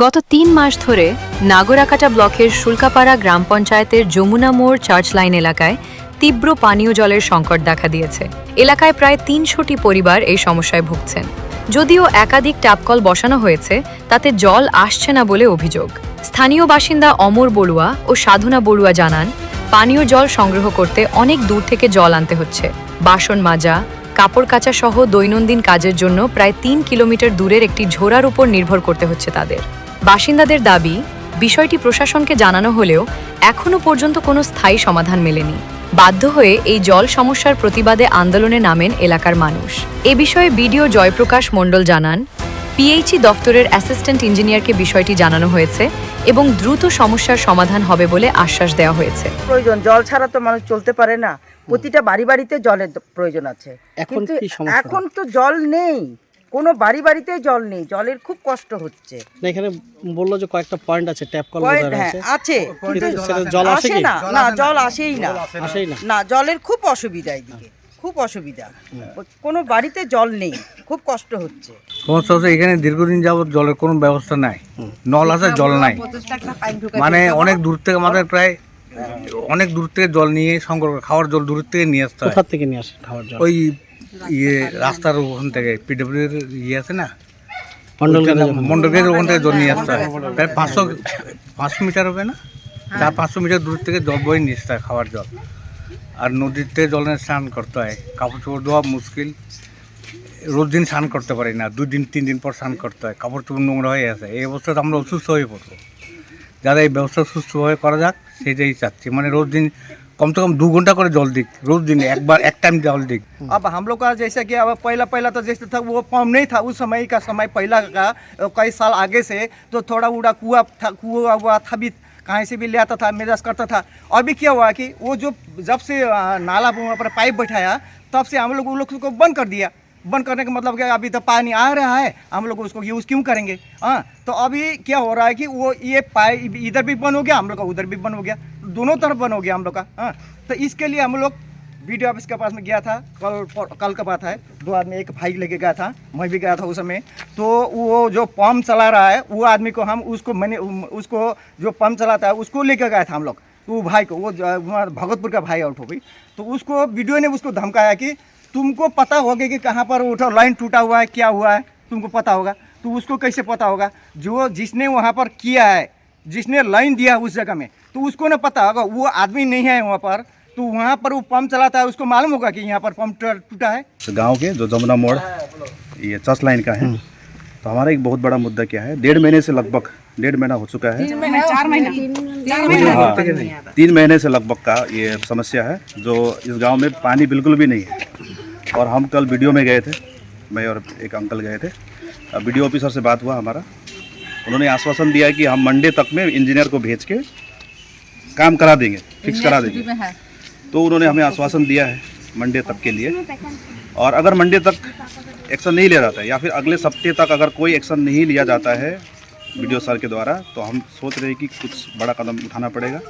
গত তিন মাস ধরে নাগরাকাটা ব্লকের শুল্কাপাড়া গ্রাম পঞ্চায়েতের যমুনা মোড় চার্চ লাইন এলাকায় তীব্র পানীয় জলের সংকট দেখা দিয়েছে। এলাকায় প্রায় তিনশোটি পরিবার এই সমস্যায় ভুগছেন। যদিও একাধিক ট্যাপকল বসানো হয়েছে, তাতে জল আসছে না বলে অভিযোগ। স্থানীয় বাসিন্দা অমর বড়ুয়া ও সাধনা বড়ুয়া জানান, পানীয় জল সংগ্রহ করতে অনেক দূর থেকে জল আনতে হচ্ছে। বাসন মাজা, কাপড় কাচা সহ দৈনন্দিন কাজের জন্য প্রায় তিন কিলোমিটার দূরের একটি ঝোড়ার উপর নির্ভর করতে হচ্ছে তাদের। বাসিন্দাদের দাবি বিষয়টি প্রশাসনকে জানানো হলেও এখনও পর্যন্ত কোনো স্থায়ী সমাধান মেলেনি। বাধ্য হয়ে এই জল সমস্যার প্রতিবাদে আন্দোলনে নামেন এলাকার মানুষ। এ বিষয়ে বিডিও জয়প্রকাশ মণ্ডল জানান পিএইচই দফতরের অ্যাসিস্ট্যান্ট ইঞ্জিনিয়ারকে বিষয়টি জানানো হয়েছে এবং দ্রুত সমস্যার সমাধান হবে বলে আশ্বাস দেওয়া হয়েছে। প্রয়োজন জল ছাড়া তো মানুষ চলতে পারে না। প্রতিটা বাড়ি বাড়িতে জলের প্রয়োজন আছে। এখন কিন্তু কি সমস্যা? এখন তো জল নেই। কোনো বাড়ি বাড়িতেই জল নেই জলের খুব কষ্ট হচ্ছে। না এখানে বলল যে কয়েকটা পয়েন্ট আছে ট্যাপ কল হ্যাঁ, আছে আছে কিন্তু কিন্তু সেটা জল আসে না না জল আসেই না। আসেই না। না জলের খুব অসুবিধা এদিকে খুব অসুবিধা। কোনো বাড়িতে জল নেই খুব কষ্ট হচ্ছে। সমস্যা হচ্ছে এখানে দীর্ঘদিন যাবত জলের কোনো ব্যবস্থা নাই। নল আছে জল নাই। মানে অনেক দূর থেকে আমাদের প্রায় অনেক দূর থেকে জল নিয়ে সংগ্রহ খাওয়ার জল দূর থেকে নিয়ে আসতে হয়। থেকে নিয়ে আসে খাবার জল? ওই ইয়ে রাস্তার ওখান থেকে পিডব্লিউর ইয়ে আছে না? মন্ডল ওখান থেকে। জল নিয়ে আসতে হয়। প্রায় পাঁচশো পাঁচশো মিটার হবে না? চার পাঁচশো মিটার দূর থেকে জল বই নিয়ে আসতে হয় খাওয়ার জল। আর নদীতে জল নিয়ে স্নান করতে হয়। কাপড় চোপড় ধোয়া মুশকিল। রোজ দিন স্নান করতে পারি না। দুই দিন তিন দিন পর স্নান করতে হয়। কাপড় চোপড় নোংরা হয়ে আছে। এই অবস্থাতে আমরা অসুস্থ হয়ে পড়ব। যারা এই ব্যবস্থা সুস্থভাবে করা যাক সেটাই চাচ্ছি। মানে রোজ দিন कम से कम दो घंटा कर जल दिख, रोज दिन एक बार, एक टाइम जल दिख। अब हम लोग का जैसे कि अब पहला पहला तो जैसे था, वो पम्प नहीं था, उस समय का समय पहला का कई साल आगे से तो थोड़ा उड़ा कुआ था, कुआ हुआ था भी, कहीं से भी ले आता था, मेजाज करता था। और भी क्या हुआ कि वो जो जब से नाला पर पाइप बैठाया, तब से हम लोग उन लोग को बंद कर दिया। बंद करने का मतलब क्या, अभी तो पानी आ रहा है, हम लोग उसको यूज़ क्यों करेंगे? हाँ तो अभी क्या हो रहा है कि वो ये पाइप इधर भी बंद हो गया, हम लोग का उधर भी बंद हो गया। दोनों तरफ़ बंद हो गया हम लोग का हाँ। तो इसके लिए हम लोग वीडियो ऑफ़िस के पास में गया था, कल कल का बात है, दो आदमी, एक भाई लेके गया था, मैं भी गया था उस समय। तो वो जो पंप चला रहा है, वो आदमी को हम उसको मैंने, उसको जो पम्प चलाता है, उसको लेकर गया था हम लोग तो वो भाई को, वो भगतपुर का भाई हो गई तो उसको, वीडियो ने उसको धमकाया कि तुमको पता होगा कि कहाँ पर उठा, लाइन टूटा हुआ है, क्या हुआ है, तुमको पता होगा। तो उसको कैसे पता होगा? जो जिसने वहाँ पर किया है जिसने लाइन दिया उस जगह में तो उसको ना पता होगा वो आदमी नहीं है वहाँ पर तो वहाँ पर वो पंप चलाता है उसको मालूम होगा कि यहाँ पर पंप टूटा- है। गाँव के जो जमुना मोड़ ये चर्च लाइन का है तो हमारा एक बहुत बड़ा मुद्दा क्या है डेढ़ महीने से लगभग डेढ़ महीना हो चुका है। हाँ, तीन महीने। से लगभग का ये समस्या है जो इस गाँव में पानी बिल्कुल भी नहीं है। और हम कल वीडियो में गए थे मैं और एक अंकल गए थे। वीडियो ऑफिसर से बात हुआ हमारा उन्होंने आश्वासन दिया है कि हम मंडे तक में इंजीनियर को भेज के काम करा देंगे फिक्स करा देंगे। तो उन्होंने हमें आश्वासन दिया है मंडे तक के लिए। और अगर मंडे तक एक्शन नहीं लिया जाता है या फिर अगले सप्ते तक अगर कोई एक्शन नहीं लिया जाता है वीडियो सर के द्वारा तो हम सोच रहे हैं कि कुछ बड़ा कदम उठाना पड़ेगा।